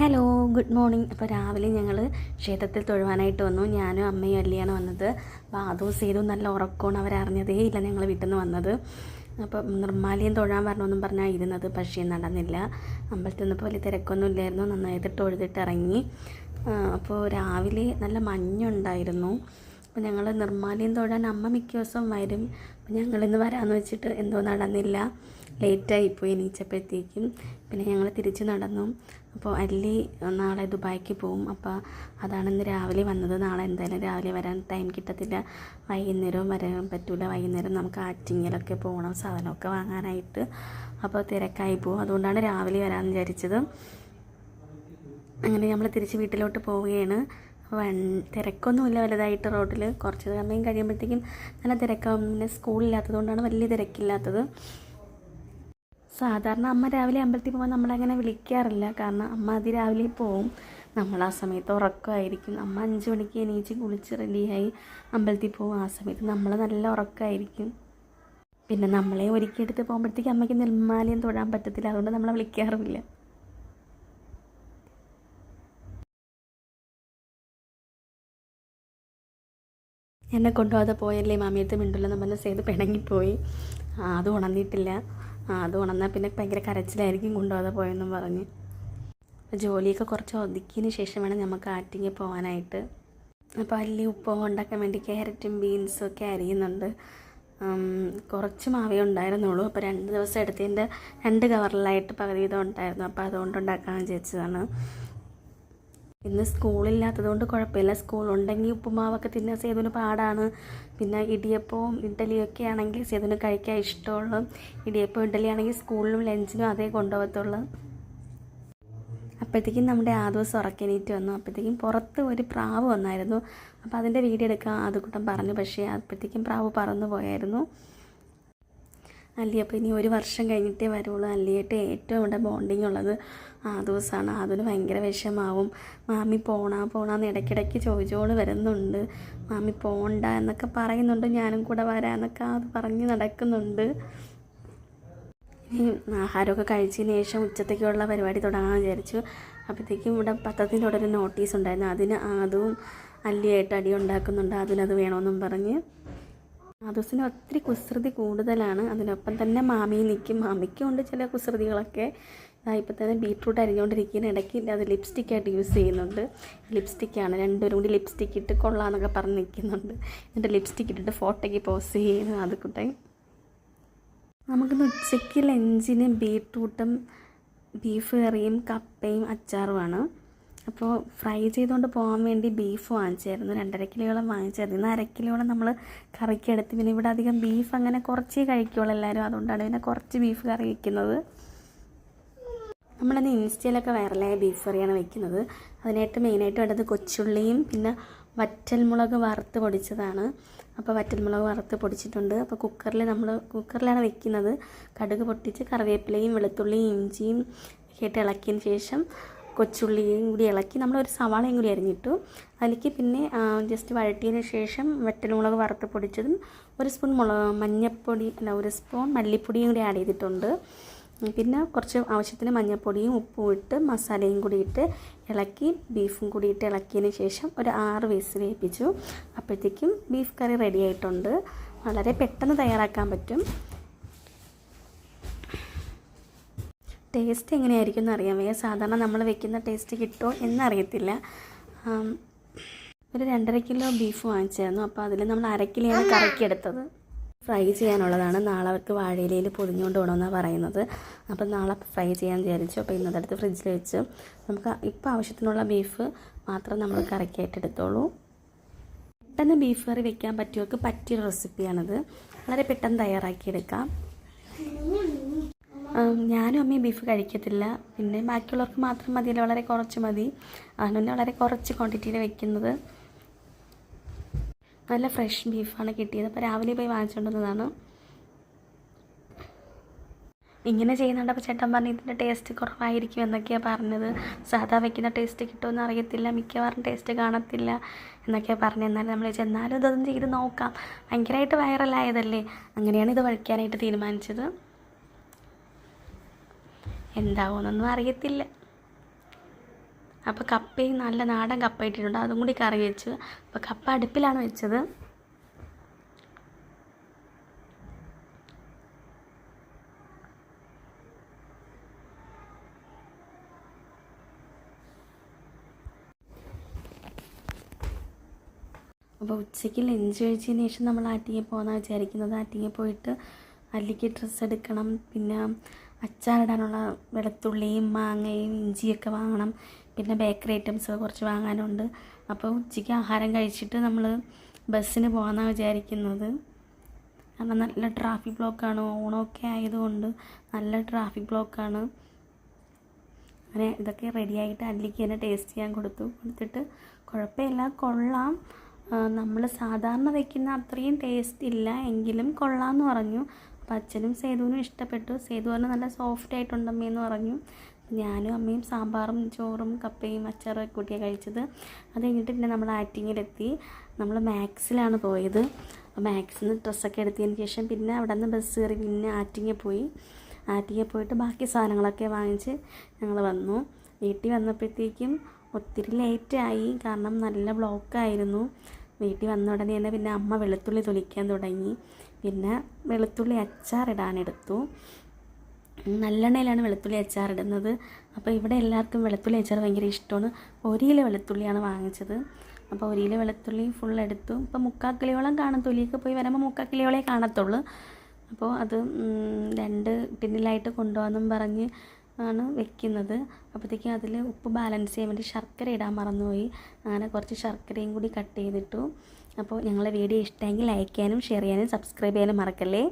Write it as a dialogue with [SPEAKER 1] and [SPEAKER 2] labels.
[SPEAKER 1] Hello good morning അപ്പോൾ രാവിലെ ഞങ്ങൾ ക്ഷേത്രത്തിൽ തൊഴുവാനായിട്ട് വന്നു. ഞാനും അമ്മയും അല്ലിയാണ് വന്നത്. ദിവസം ഏതും നല്ല ഉറക്കമാണ് അവരറിഞ്ഞതേ ഇല്ല ഞങ്ങൾ വീട്ടിൽ നിന്ന് വന്നത്. അപ്പോൾ നിർമ്മാലയം തൊഴാൻ വരണമെന്നും പറഞ്ഞാൽ ഇരുന്നത്. പക്ഷേ നടന്നില്ല. അമ്പലത്തിൽ നിന്നപ്പോൾ വലിയ തിരക്കൊന്നും ഇല്ലായിരുന്നു. നന്നായിട്ട് തൊഴുതിട്ട് ഇറങ്ങി അപ്പോൾ രാവിലെ നല്ല മഞ്ഞുണ്ടായിരുന്നു. അപ്പോൾ ഞങ്ങൾ നിർമ്മാലയം തൊഴാൻ അമ്മ മിക്ക ദിവസവും വരും. അപ്പോൾ ഞങ്ങളിന്ന് വരാമെന്ന് വെച്ചിട്ട് എന്തോ നടന്നില്ല. ലേറ്റായിപ്പോയി എണീച്ചപ്പോഴത്തേക്കും. പിന്നെ ഞങ്ങൾ തിരിച്ച് നടന്നു. അപ്പോൾ അല്ലി നാളെ ദുബായിക്ക് പോവും. അപ്പോൾ അതാണ് ഇന്ന് രാവിലെ വന്നത്. നാളെ എന്തായാലും രാവിലെ വരാൻ ടൈം കിട്ടത്തില്ല. വൈകുന്നേരവും വരാൻ പറ്റില്ല വൈകുന്നേരം നമുക്ക് ആറ്റിങ്ങലൊക്കെ പോകണം. സാധനമൊക്കെ വാങ്ങാനായിട്ട്. അപ്പോൾ തിരക്കായി പോകും അതുകൊണ്ടാണ് രാവിലെ വരാമെന്ന് വിചാരിച്ചത്. അങ്ങനെ നമ്മൾ തിരിച്ച് വീട്ടിലോട്ട് പോവുകയാണ്. വൺ തിരക്കൊന്നുമില്ല വലുതായിട്ട് റോഡിൽ കുറച്ച് സമയം കഴിയുമ്പോഴത്തേക്കും നല്ല തിരക്കാവും. പിന്നെ സ്കൂളില്ലാത്തത് കൊണ്ടാണ് വലിയ തിരക്കില്ലാത്തത്. സാധാരണ അമ്മ രാവിലെ അമ്പലത്തിൽ പോകുമ്പോൾ നമ്മളങ്ങനെ വിളിക്കാറില്ല. കാരണം അമ്മ അതിരാവിലെ പോവും. നമ്മൾ ആ സമയത്ത് ഉറക്കമായിരിക്കും. അമ്മ അഞ്ച് മണിക്ക് എണീച്ച് കുളിച്ച് റെഡിയായി അമ്പലത്തിൽ പോകും ആ സമയത്ത് നമ്മൾ നല്ല ഉറക്കമായിരിക്കും. പിന്നെ നമ്മളെ ഒരുക്കിയെടുത്ത് പോകുമ്പോഴത്തേക്ക് അമ്മയ്ക്ക് നിർമ്മാലയം തൊഴാൻ പറ്റത്തില്ല. അതുകൊണ്ട് നമ്മളെ വിളിക്കാറുമില്ല. എന്നെ കൊണ്ടുപോകാതെ പോയല്ലേ? മാമിയടുത്ത് മിണ്ടില്ലെന്ന് നമ്മൾ സേത് പിണങ്ങിപ്പോയി. അത് ഉണർന്നിട്ടില്ല. അത് ഉണന്നാൽ പിന്നെ ഭയങ്കര കരച്ചിലായിരിക്കും കൊണ്ടുപോകാതെ പോയെന്നും പറഞ്ഞ്. ജോലിയൊക്കെ കുറച്ച് ഒതുക്കിയതിന് ശേഷം വേണം നമുക്ക് ആറ്റിങ്ങി പോകാനായിട്ട്. അപ്പോൾ അല്ലി ഉപ്പ് ഉണ്ടാക്കാൻ വേണ്ടി ക്യാരറ്റും ബീൻസും ഒക്കെ അരിയുന്നുണ്ട്. കുറച്ച് മാവേ ഉണ്ടായിരുന്നുള്ളൂ. അപ്പോൾ രണ്ട് ദിവസം എടുത്തതിന്റെ രണ്ട് കവറിലായിട്ട് പകുതി വീതം ഉണ്ടായിരുന്നു. അപ്പോൾ അതുകൊണ്ട് ഉണ്ടാക്കാമെന്ന് വിചാരിച്ചതാണ്. ഇന്ന് സ്കൂളില്ലാത്തത് കൊണ്ട് കുഴപ്പമില്ല. സ്കൂളുണ്ടെങ്കിൽ ഉപ്പുമാവൊക്കെ തിന്നാൻ സേതുവിന് പാടാണ്. പിന്നെ ഇടിയപ്പവും ഒക്കെ ആണെങ്കിൽ സേതുവിന് കഴിക്കാൻ ഇഷ്ടമുള്ളൂ. ഇടിയപ്പം ഇഡ്ഡലി ആണെങ്കിൽ സ്കൂളിലും ലഞ്ചിനും അതേ കൊണ്ടുപോകത്തുള്ളൂ. അപ്പോഴത്തേക്കും നമ്മുടെ ആ ദിവസം ഉറക്കനീറ്റ് വന്നു. അപ്പോഴത്തേക്കും പുറത്ത് ഒരു പ്രാവ് വന്നായിരുന്നു. അപ്പോൾ അതിന്റെ വീഡിയോ എടുക്കാൻ അതുകൂട്ടം പറഞ്ഞു. പക്ഷേ അപ്പോഴത്തേക്കും പ്രാവ് പറന്നു പോയായിരുന്നു. അല്ലി അപ്പോൾ ഇനി ഒരു വർഷം കഴിഞ്ഞിട്ടേ വരുള്ളൂ. അല്ലിയായിട്ട് ഏറ്റവും ഇവിടെ ബോണ്ടിങ് ഉള്ളത് ആ ദിവസമാണ് അതിന് ഭയങ്കര വിഷമാവും. മാമി പോണാ പോണാന്ന് ഇടയ്ക്കിടയ്ക്ക് ചോദിച്ചോൾ വരുന്നുണ്ട്. മാമി പോണ്ട എന്നൊക്കെ പറയുന്നുണ്ട്. ഞാനും കൂടെ വരാമെന്നൊക്കെ അത് പറഞ്ഞ് നടക്കുന്നുണ്ട്. ആഹാരമൊക്കെ കഴിച്ചതിന് ശേഷം ഉച്ചത്തേക്കുള്ള പരിപാടി തുടങ്ങാമെന്ന് വിചാരിച്ചു. അപ്പോഴത്തേക്കും ഇവിടെ പത്രത്തിന്റെ ഒരു നോട്ടീസ് ഉണ്ടായിരുന്നു. അതിന് അതും അല്ലിയായിട്ട് അടി ഉണ്ടാക്കുന്നുണ്ട്. അതിനത് വേണമെന്നും പറഞ്ഞ് ആദൂസിന് ഒത്തിരി കുസൃതി കൂടുതലാണ്. അതിനൊപ്പം തന്നെ മാമി നിൽക്കും മാമിക്കും ഉണ്ട് ചില കുസൃതികളൊക്കെ. ഇപ്പം തന്നെ ബീട്രൂട്ട് അരിഞ്ഞുകൊണ്ടിരിക്കുന്ന ഇടയ്ക്ക് അത് ലിപ്സ്റ്റിക്കായിട്ട് യൂസ് ചെയ്യുന്നുണ്ട്. ലിപ്സ്റ്റിക്കാണ് രണ്ടുപേരും കൂടി ലിപ്സ്റ്റിക്ക് ഇട്ട് കൊള്ളാന്നൊക്കെ പറഞ്ഞ് നിൽക്കുന്നുണ്ട്. എന്നിട്ട് ലിപ്സ്റ്റിക്ക് ഇട്ടിട്ട് ഫോട്ടോയ്ക്ക് പോസ് ചെയ്യുന്നു അത് കുട്ടെ നമുക്കിന്ന് ഉച്ചയ്ക്ക് ലഞ്ചിന് ബീട്രൂട്ടും ബീഫ് കറിയും കപ്പയും അച്ചാറുമാണ്. അപ്പോൾ ഫ്രൈ ചെയ്തുകൊണ്ട് പോകാൻ വേണ്ടി ബീഫ് വാങ്ങിച്ചായിരുന്നു. രണ്ടര കിലോളം വാങ്ങിച്ചായിരുന്നു. ഇന്ന് അര കിലോളം നമ്മൾ കറിക്കെടുത്ത്. പിന്നെ ഇവിടെ അധികം ബീഫ് അങ്ങനെ കുറച്ചേ കഴിക്കുള്ളൂ എല്ലാവരും. അതുകൊണ്ടാണ് പിന്നെ കുറച്ച് ബീഫ് കറി വയ്ക്കുന്നത് നമ്മളിന്ന് ഇൻസ്റ്റയിലൊക്കെ വൈറലായ ബീഫ് കറിയാണ് വെക്കുന്നത്. അതിനായിട്ട് മെയിനായിട്ട് വേണ്ടത് കൊച്ചുള്ളിയും പിന്നെ വറ്റൽമുളക് വറുത്ത് പൊടിച്ചതാണ്. അപ്പോൾ വറ്റൽമുളക് വറുത്ത് പൊടിച്ചിട്ടുണ്ട്. അപ്പോൾ കുക്കറിൽ നമ്മൾ കുക്കറിലാണ് വെക്കുന്നത്. കടുക് പൊട്ടിച്ച് കറിവേപ്പിലയും വെളുത്തുള്ളിയും ഇഞ്ചിയും ഇട്ട് ഇളക്കിയതിന് ശേഷം കൊച്ചുള്ളിയും കൂടി ഇളക്കി നമ്മൾ ഒരു സവാളയും കൂടി അരിഞ്ഞിട്ടു. അതിലേക്ക് പിന്നെ ജസ്റ്റ് വഴറ്റിയതിന് ശേഷം വറ്റൽമുളക് വറുത്ത് പൊടിച്ചതും ഒരു സ്പൂൺ മുളക് മഞ്ഞൾപ്പൊടി അല്ല ഒരു സ്പൂൺ മല്ലിപ്പൊടിയും കൂടി ആഡ് ചെയ്തിട്ടുണ്ട്. പിന്നെ കുറച്ച് ആവശ്യത്തിന് മഞ്ഞൾപ്പൊടിയും ഉപ്പും ഇട്ട് മസാലയും കൂടി ഇട്ട് ഇളക്കി ബീഫും കൂടി ഇട്ട് ഇളക്കിയതിന് ശേഷം ഒരു ആറ് വിസിൽ ഏൽപ്പിച്ചു. അപ്പോഴത്തേക്കും ബീഫ് കറി റെഡി ആയിട്ടുണ്ട്. വളരെ പെട്ടെന്ന് തയ്യാറാക്കാൻ പറ്റും. ടേസ്റ്റ് എങ്ങനെയായിരിക്കും എന്ന് അറിയാൻ വയ്യ. സാധാരണ നമ്മൾ വെക്കുന്ന ടേസ്റ്റ് കിട്ടുമോ എന്നറിയത്തില്ല. ഒരു രണ്ടര കിലോ ബീഫ് വാങ്ങിച്ചായിരുന്നു. അപ്പോൾ അതിൽ നമ്മൾ അര കിലോയാണ് കറക്കിയെടുത്തത് ഫ്രൈ ചെയ്യാനുള്ളതാണ്. നാളെ അവർക്ക് വാഴയിലയിൽ പൊതിഞ്ഞുകൊണ്ട് പോകണമെന്നാണ് പറയുന്നത്. അപ്പം നാളെ ഫ്രൈ ചെയ്യാൻ വിചാരിച്ചു. അപ്പോൾ ഇന്നത്തെ അടുത്ത് ഫ്രിഡ്ജിൽ വെച്ച്. നമുക്ക് ഇപ്പോൾ ആവശ്യത്തിനുള്ള ബീഫ് മാത്രം നമ്മൾ കറക്കിയായിട്ട് എടുത്തോളൂ. പെട്ടെന്ന് ബീഫ് കറി വെക്കാൻ പറ്റിയവർക്ക് പറ്റിയൊരു റെസിപ്പിയാണിത് വളരെ പെട്ടെന്ന് തയ്യാറാക്കിയെടുക്കാം. ഞാനും അമ്മയും ബീഫ് കഴിക്കത്തില്ല. പിന്നെ ബാക്കിയുള്ളവർക്ക് മാത്രം മതിയല്ലോ വളരെ കുറച്ച് മതി. അതുകൊണ്ട് വളരെ കുറച്ച് ക്വാണ്ടിറ്റിയിൽ വെക്കുന്നത്. നല്ല ഫ്രഷ് ബീഫാണ് കിട്ടിയത്. അപ്പോൾ രാവിലെ പോയി വാങ്ങിച്ചുകൊണ്ടുവന്നതാണ് ഇങ്ങനെ ചെയ്യുന്നുണ്ട്. അപ്പോൾ ചേട്ടൻ പറഞ്ഞു ഇതിന്റെ ടേസ്റ്റ് കുറവായിരിക്കും എന്നൊക്കെയാണ് പറഞ്ഞത്. സാധാ വെക്കുന്ന ടേസ്റ്റ് കിട്ടുമെന്ന് അറിയത്തില്ല. മിക്കവാറും ടേസ്റ്റ് കാണത്തില്ല എന്നൊക്കെയാണ് പറഞ്ഞത്. എന്നാലും നമ്മൾ എന്നാലും ഇതൊന്നും ചെയ്ത് നോക്കാം. ഭയങ്കരമായിട്ട് വൈറലായതല്ലേ അങ്ങനെയാണ് ഇത് വഴിക്കാനായിട്ട് തീരുമാനിച്ചത്. എന്താവുമെന്നൊന്നും അറിയത്തില്ല. അപ്പോൾ കപ്പയും നല്ല നാടൻ കപ്പ ഇട്ടിട്ടുണ്ട് അതും കൂടി കറി വെച്ചു. അപ്പോൾ കപ്പ അടുപ്പിലാണ് വെച്ചത്. അപ്പോൾ ഉച്ചയ്ക്ക് ലഞ്ച് കഴിച്ചതിന് ശേഷം നമ്മൾ ആറ്റിങ്ങൽ പോകുന്ന വിചാരിക്കുന്നത്. ആറ്റിങ്ങൽ പോയിട്ട് അല്ലിക്ക് ഡ്രസ്സ് എടുക്കണം. പിന്നെ അച്ചാറിടാനുള്ള വെളുത്തുള്ളിയും മാങ്ങയും ഇഞ്ചിയൊക്കെ വാങ്ങണം. പിന്നെ ബേക്കറി ഐറ്റംസ് കുറച്ച് വാങ്ങാനുണ്ട്. അപ്പോൾ ഉച്ചയ്ക്ക് ആഹാരം കഴിച്ചിട്ട് നമ്മൾ ബസ്സിന് പോകാമെന്നാണ് വിചാരിക്കുന്നത്. കാരണം നല്ല ട്രാഫിക് ബ്ലോക്കാണ്. ഓണമൊക്കെ ആയതുകൊണ്ട് നല്ല ട്രാഫിക് ബ്ലോക്കാണ്. അങ്ങനെ ഇതൊക്കെ റെഡിയായിട്ട് അല്ലിക്ക് തന്നെ ടേസ്റ്റ് ചെയ്യാൻ കൊടുത്തു. കൊടുത്തിട്ട് കുഴപ്പമില്ല കൊള്ളാം. നമ്മൾ സാധാരണ വയ്ക്കുന്ന അത്രയും ടേസ്റ്റ് ഇല്ല. എങ്കിലും കൊള്ളാമെന്ന് പറഞ്ഞു. അപ്പം അച്ഛനും സേതുവിനും ഇഷ്ടപ്പെട്ടു. സേതു പറഞ്ഞു നല്ല സോഫ്റ്റ് ആയിട്ടുണ്ട് എന്ന് പറഞ്ഞു. ഞാനും അമ്മയും സാമ്പാറും ചോറും കപ്പയും അച്ചാറും ഒക്കെ കൂട്ടിയാണ് കഴിച്ചത്. അത് കഴിഞ്ഞിട്ട് പിന്നെ നമ്മൾ ആറ്റിങ്ങിലെത്തി. നമ്മൾ മാക്സിലാണ് പോയത്. മാക്സിൽ നിന്ന് ഡ്രസ്സൊക്കെ എടുത്തതിന് ശേഷം പിന്നെ അവിടെ നിന്ന് ബസ് കയറി പിന്നെ ആറ്റിങ്ങൽ പോയി. ആറ്റിങ്ങൽ പോയിട്ട് ബാക്കി സാധനങ്ങളൊക്കെ വാങ്ങിച്ച് ഞങ്ങൾ വന്നു. വീട്ടിൽ വന്നപ്പോഴത്തേക്കും ഒത്തിരി ലേറ്റായി കാരണം നല്ല ബ്ലോക്കായിരുന്നു വീട്ടിൽ വന്ന ഉടനെ തന്നെ പിന്നെ അമ്മ വെളുത്തുള്ളി തൊലിക്കാൻ തുടങ്ങി. പിന്നെ വെളുത്തുള്ളി അച്ചാറിടാനെടുത്തു. നല്ലെണ്ണയിലാണ് വെളുത്തുള്ളി അച്ചാറിടുന്നത്. അപ്പോൾ ഇവിടെ എല്ലാവർക്കും വെളുത്തുള്ളി അച്ചാർ ഭയങ്കര ഇഷ്ടമാണ്. ഒരു കിലോ വെളുത്തുള്ളിയാണ് വാങ്ങിച്ചത്. അപ്പോൾ ഒരു കിലോ വെളുത്തുള്ളി ഫുൾ എടുത്തു. ഇപ്പോൾ മുക്കാൽ കിലോളം കാണും. തൊലിയൊക്കെ പോയി വരുമ്പോൾ മുക്കാൽ കിലോളേ കാണത്തുള്ളൂ. അപ്പോൾ അത് രണ്ട് ടിന്നിലായിട്ട് കൊണ്ടുപോകാമെന്നും പറഞ്ഞ് ആണ് വെക്കുന്നത്. അപ്പോഴത്തേക്കും അതിൽ ഉപ്പ് ബാലൻസ് ചെയ്യാൻ വേണ്ടി ശർക്കര ഇടാൻ മറന്നുപോയി. അങ്ങനെ കുറച്ച് ശർക്കരയും കൂടി കട്ട് ചെയ്തിട്ടു. അപ്പോൾ ഞങ്ങളുടെ വീഡിയോ ഇഷ്ടമെങ്കിൽ ലൈക്ക് ചെയ്യാനും ഷെയർ ചെയ്യാനും സബ്സ്ക്രൈബ് ചെയ്യാനും മറക്കല്ലേ?